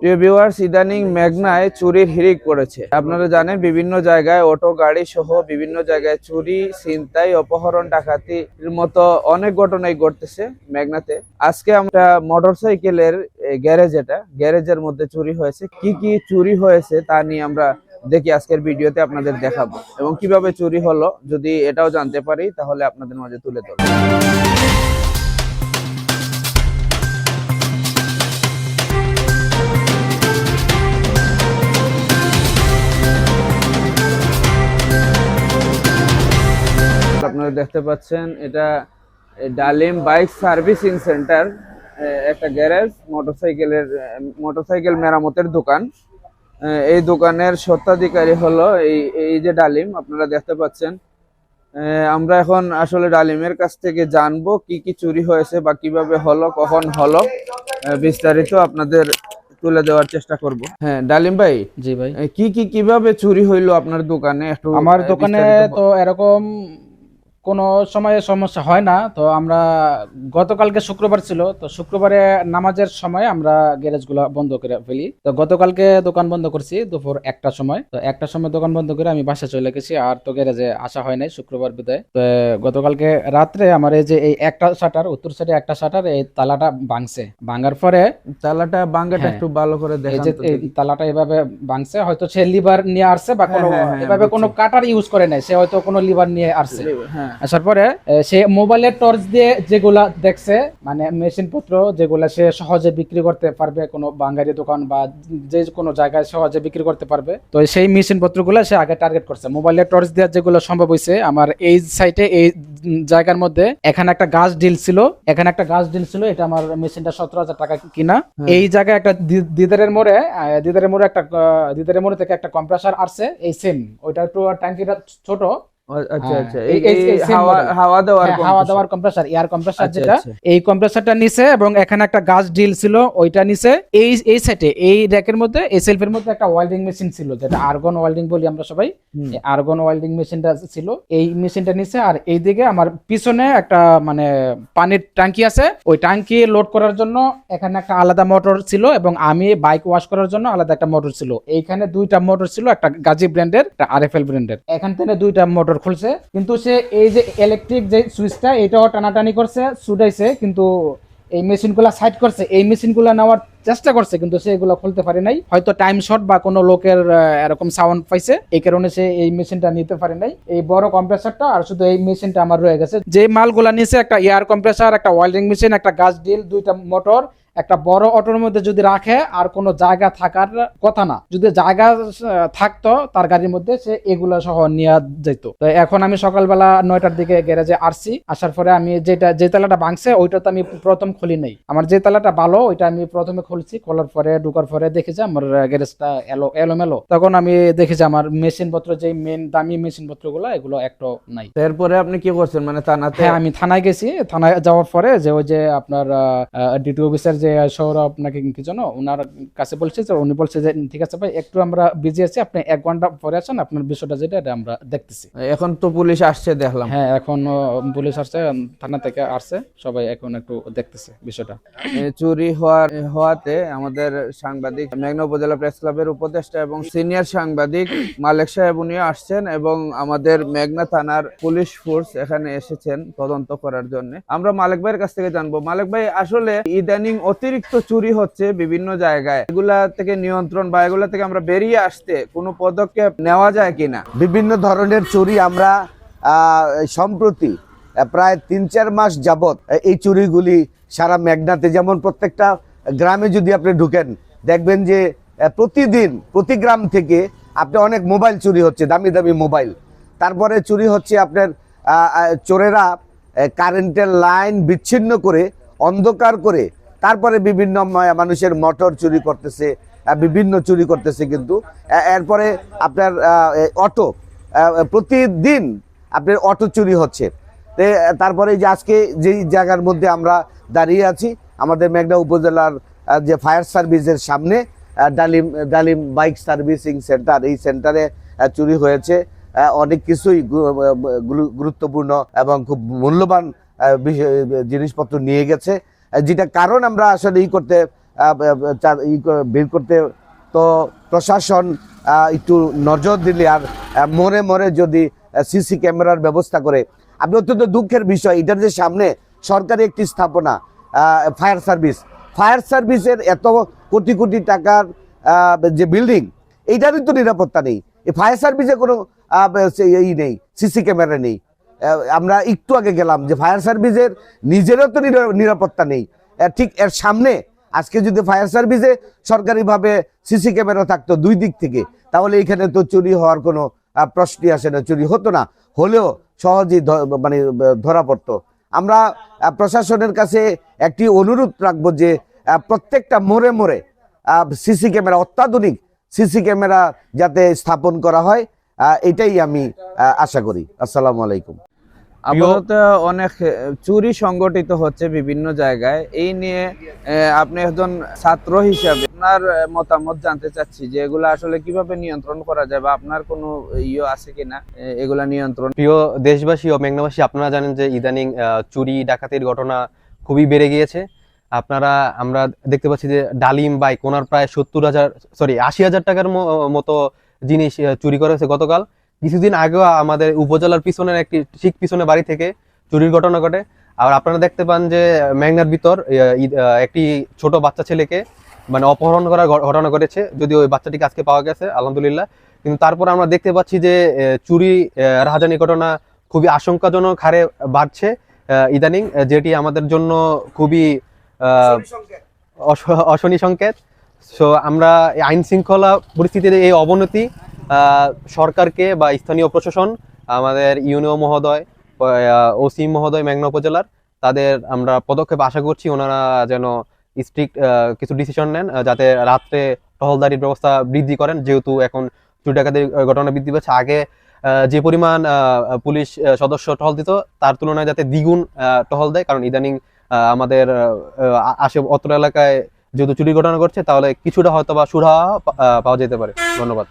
প্রিয় ভিউয়ার্স ইদানিং মেঘনায় চুরির হিড়িক পড়েছে। আপনারা জানেন, বিভিন্ন জায়গায় অটো, গাড়ি সহ বিভিন্ন জায়গায় চুরি, ছিনতাই, অপহরণ, ডাকাতির মতো অনেক ঘটনাই ঘটতেছে মেঘনাতে। আজকে আমরা মোটরসাইকেলের গ্যারেজ এটা, গ্যারেজের মধ্যে চুরি হয়েছে। কি কি চুরি হয়েছে তা নিয়ে আমরা দেখি আজকের ভিডিওতে আপনাদের দেখাবো। এবং কীভাবে চুরি হলো, যদি এটাও জানতে পারি, তাহলে আপনাদের মাঝে তুলে ধরবো। দেখতে পাচ্ছেন এটা ডালিম বাইক সার্ভিসিং সেন্টার একটা গ্যারেজ মোটরসাইকেলের মোটরসাইকেল মেরামতের দোকান। এই দোকানের স্বত্বাধিকারী হলো এই এই যে ডালিম আপনারা দেখতে পাচ্ছেন। আমরা এখন আসলে ডালিমের কাছ থেকে জানব কি কি চুরি হয়েছে বা কীভাবে হলো কখন হলো বিস্তারিত আপনাদের তুলে দেওয়ার চেষ্টা করব। হ্যাঁ ডালিম ভাই জি ভাই। কি কি কীভাবে চুরি হইল আপনার দোকানে? একটু আমার দোকানে তো এরকম কোনো সময়ে সমস্যা হয় না। তো আমরা গতকালকে শুক্রবার ছিল। তো শুক্রবারে নামাজের সময় আমরা গ্যারেজগুলো বন্ধ করে ফেলি। তো গতকালকে দোকান বন্ধ করছি দুপুর একটা সময়। তো একটা সময় দোকান বন্ধ করে আমি বাসায় চলে গেছি আর তো গ্যারেজে আসা হয় নাই শুক্রবার বিদায়। তো গতকালকে রাত্রে আমার এই যে এই একটা শাটার উত্তর সাইডে একটা শাটার এই তালাটা ভাঙছে। ভাঙার পরে তালাটা বাঙ্গাটা হ্যাঁ। একটু ভালো করে এই যে এই তালাটা এভাবে ভাঙছে। হয়তো সে লিভার নিয়ে আসছে বা কোনো হ্যাঁ, হ্যাঁ, হ্যাঁ, এভাবে কোনো কাটার ইউজ করে নাই। সে হয়তো কোনো লিভার নিয়ে আসছে। হ্যাঁ। আসার পরে সে মোবাইলের টর্চ দিয়ে যেগুলা দেখছে মানে মেশিন পত্র যেগুলা সে সহজে বিক্রি করতে পারবে কোনো বাঙালি দোকান বা যে কোনো জায়গায় সহজে বিক্রি করতে পারবে তো সেই মেশিন পত্রগুলো সে আগে টার্গেট করছে। মোবাইলের টর্চ দেওয়ার যেগুলো সম্ভব হয়েছে আমার এই সাইটে এই জায়গার মধ্যে এখানে একটা গাছ ডিল ছিল এখানে একটা গাছ ডিল ছিল এটা আমার মেশিনটা সতেরো হাজার টাকা কিনা। এই জায়গায় একটা দিদারের মোড়ে দিদারের মোড়ে একটা দিদারের মোড়ে থেকে একটা কম্প্রেসার আসছে এই সেম ওইটা একটু ট্যাঙ্কিটা ছোট আচ্ছা হ্যাঁ, আচ্ছা। এই- এই এই- এই এই same হাওয়া হাওয়া দেওয়ার হ্যাঁ, হাওয়া দেওয়ার কম্প্রেসার এয়ার কম্প্রেসার আচ্ছা, যেটা আচ্ছা। এই কম্প্রেসারটা নিচে এবং এখানে একটা গাছ ডিল ছিল ওইটা নিচে এই এই সেটে এই র্যাকের মধ্যে এই সেলফের মধ্যে একটা ওয়েল্ডিং মেশিন ছিল যেটা আর্গন ওয়েল্ডিং বলি আমরা সবাই। আর্গন ওয়েল্ডিং মেশিনটা ছিল এই মেশিনটা নিচে আর এইদিকে আমার পিছনে একটা মানে পানির ট্যাঙ্কি আছে। ওই ট্যাঙ্কি লোড করার জন্য এখানে একটা আলাদা মোটর ছিল এবং আমি বাইক ওয়াশ করার জন্য আলাদা একটা মোটর ছিল। এইখানে দুইটা মোটর ছিল একটা গাজী ব্র্যান্ডের একটা আরএফএল ব্র্যান্ডের এখান থেকে দুইটা মোটর খুলছে। কিন্তু সে এই যে ইলেকট্রিক যে সুইচটা এটাও টানাটানি করছে, ছুটাইছে, কিন্তু এই মেশিনগুলা সাইড করছে। এই মেশিনগুলা নেওয়ার চেষ্টা করছে, কিন্তু সে এগুলো খুলতে পারে নাই। হয়তো টাইম শর্ট বা কোনো লোকের এরকম সাউন্ড পাইছে। এই কারণে সে এই মেশিনটা নিতে পারে নাই। এই বড় কম্প্রেসারটা আর শুধু এই মেশিনটা আমার রয়ে গেছে। যে মালগুলা নিচে একটা এয়ার কম্প্রেসার একটা ওয়েল্ডিং মেশিন একটা গাছ ডিল দুইটা মোটর একটা বড় অটোর মধ্যে যদি রাখে আর কোনো জায়গা থাকার কথা না। যদি জায়গা থাকতো তার গাড়ির মধ্যে সে এগুলা সহ নিয়ে যেত তো এখন আমি সকালবেলা নয়টার দিকে গ্যারেজে আসছি। আসার পরে আমি যেটা যে তালাটা ভাঙছে ওইটা তো আমি প্রথম খুলি নাই। আমার যে তালাটা ভালো ওইটা আমি প্রথমে খুলছি। খোলার পরে ঢুকার পরে দেখি যে আমার গ্যারেজটা এলো এলোমেলো। তখন আমি দেখি যে আমার মেশিন পত্র যে মেন দামি মেশিন পত্রগুলো এগুলো একটা নাই। এরপরে আপনি কি করছেন? মানে থানাতে হ্যাঁ আমি থানায় গেছি। থানায় যাওয়ার পরে যে ওই যে আপনার ডিটি অফিসার যে সৌরভ নাকি কি জানো ওনার কাছে বলছে যে উনি বলছে যে ঠিক আছে ভাই একটু আমরা বিজি আছি আপনি এক ঘণ্টা পরে আছেন আপনার বিষয়টা যেটা এটা আমরা দেখতেছি। এখন তো পুলিশ আসছে দেখলাম। হ্যাঁ এখন পুলিশ আসছে থানা থেকে আসছে সবাই এখন একটু দেখতেছে বিষয়টা। চুরি হওয়ার হওয়াতে আমাদের সাংবাদিক মেঘনা উপজেলা প্রেস ক্লাবের উপদেষ্টা এবং সিনিয়র সাংবাদিক মালেক সাহেব উনিও আসছেন এবং আমাদের মেঘনা থানার পুলিশ ফোর্স এখানে এসেছেন তদন্ত করার জন্য। আমরা মালেক ভাইয়ের কাছ থেকে জানব। মালেক ভাই আসলে ইদানিং অতিরিক্ত চুরি হচ্ছে বিভিন্ন জায়গায়। এগুলা থেকে নিয়ন্ত্রণ বা এগুলা থেকে আমরা বেরিয়ে আসতে কোনো পদক্ষেপ নেওয়া যায় কিনা? বিভিন্ন ধরনের চুরি আমরা সম্প্রতি প্রায় তিন চার মাস আহ, এই চুরিগুলি সারা মেঘনাতে যেমন প্রত্যেকটা গ্রামে যদি আপনি ঢুকেন দেখবেন যে প্রতিদিন প্রতি গ্রাম থেকে আপনি অনেক মোবাইল চুরি হচ্ছে দামি দামি মোবাইল। তারপরে চুরি হচ্ছে আপনার চোরেরা কারেন্টের লাইন বিচ্ছিন্ন করে অন্ধকার করে তারপরে বিভিন্ন মানুষের মোটর চুরি করতেছে বিভিন্ন চুরি করতেছে কিন্তু। এরপরে আপনার অটো প্রতিদিন আপনার অটো চুরি হচ্ছে। তারপরে যে আজকে যেই জায়গার মধ্যে আমরা দাঁড়িয়ে আছি, আমাদের মেঘনা উপজেলার যে ফায়ার সার্ভিসের সামনে ডালিম ডালিম বাইক সার্ভিসিং সেন্টার এই সেন্টারে চুরি হয়েছে। অনেক কিছুই গুরুত্বপূর্ণ এবং খুব মূল্যবান জিনিসপত্র নিয়ে গেছে। যেটা কারণ আমরা আসলে ই করতে ই বের করতে, তো প্রশাসন একটু নজর দিলে আর মোড়ে মোড়ে যদি সিসি ক্যামেরার ব্যবস্থা করে। আপনি অত্যন্ত দুঃখের বিষয়, এটার যে সামনে সরকারি একটি স্থাপনা ফায়ার সার্ভিস। ফায়ার সার্ভিসের এত কোটি কোটি টাকার যে বিল্ডিং, এইটারই তো নিরাপত্তা নেই। এই ফায়ার সার্ভিসে কোনো ই নেই, সিসি ক্যামেরা নেই। আমরা একটু আগে গেলাম যে ফায়ার সার্ভিসের নিজেরও তো নিরা- নিরাপত্তা নেই। ঠিক এর সামনে আজকে যদি ফায়ার সার্ভিসে সরকারিভাবে সিসি ক্যামেরা থাকতো দুই দিক থেকে, তাহলে এখানে তো চুরি হওয়ার কোনো প্রশ্নই আসে না, চুরি হতো না। হলেও সহজেই মানে ধরা পড়তো। আমরা প্রশাসনের কাছে একটি অনুরোধ রাখব যে প্রত্যেকটা মোড়ে মোড়ে সিসি ক্যামেরা অত্যাধুনিক সিসি ক্যামেরা যাতে স্থাপন করা হয় এটাই আমি আশা করি। আসসালামু আলাইকুম। আপাতত অনেক চুরি সংগঠিত হচ্ছে বিভিন্ন জায়গায়। এই নিয়ে আপনি একজন ছাত্র হিসাবে আপনার মতামত জানতে চাচ্ছি যে এগুলা আসলে কীভাবে নিয়ন্ত্রণ করা যায় বা আপনার কোনো ইয়ে আছে কিনা? এগুলা নিয়ন্ত্রণ প্রিয় দেশবাসী ও মেঘনাবাসী আপনারা জানেন যে ইদানিং চুরি ডাকাতির ঘটনা খুবই বেড়ে গিয়েছে। আপনারা আমরা দেখতে পাচ্ছি যে ডালিম বাইক ওনার প্রায় সত্তর হাজার সরি আশি হাজার টাকার মতো জিনিস চুরি করা হয়েছে গতকাল। কিছুদিন আগেও আমাদের উপজেলার পিছনের একটি ঠিক পিছনে বাড়ি থেকে চুরির ঘটনা ঘটে। আর আপনারা দেখতে পান যে মেঘনার ভিতর একটি ছোট বাচ্চা ছেলেকে মানে অপহরণ করার ঘটনা ঘটেছে। যদিও ওই বাচ্চাটিকে আজকে পাওয়া গেছে আলহামদুলিল্লাহ। কিন্তু তারপর আমরা দেখতে পাচ্ছি যে চুরি আহ, রাহাজানি ঘটনা খুবই আশঙ্কাজনক হারে বাড়ছে ইদানিং যেটি আমাদের জন্য খুবই অশ- অশনি সংকেত। সো আমরা আইন শৃঙ্খলা পরিস্থিতির এই অবনতি সরকারকে বা স্থানীয় প্রশাসন, আমাদের ইউনিও মহোদয় ওসি মহোদয়, মেঘনা উপজেলার, তাদের আমরা পদক্ষেপ আশা করছি ওনারা যেন স্ট্রিক্ট কিছু ডিসিশন নেন যাতে রাত্রে টহলদারির ব্যবস্থা বৃদ্ধি করেন, যেহেতু এখন চুরি ডাকাতির ঘটনা বৃদ্ধি পাচ্ছে। আগে যে পরিমাণ পুলিশ সদস্য টহল দিত, তার তুলনায় যাতে দ্বিগুণ টহল দেয়, কারণ ইদানিং আমাদের আশে অত্র এলাকায় যেহেতু চুরি ঘটনা ঘটছে, তাহলে কিছুটা হয়তো বা সুরাহা পাওয়া যেতে পারে। ধন্যবাদ।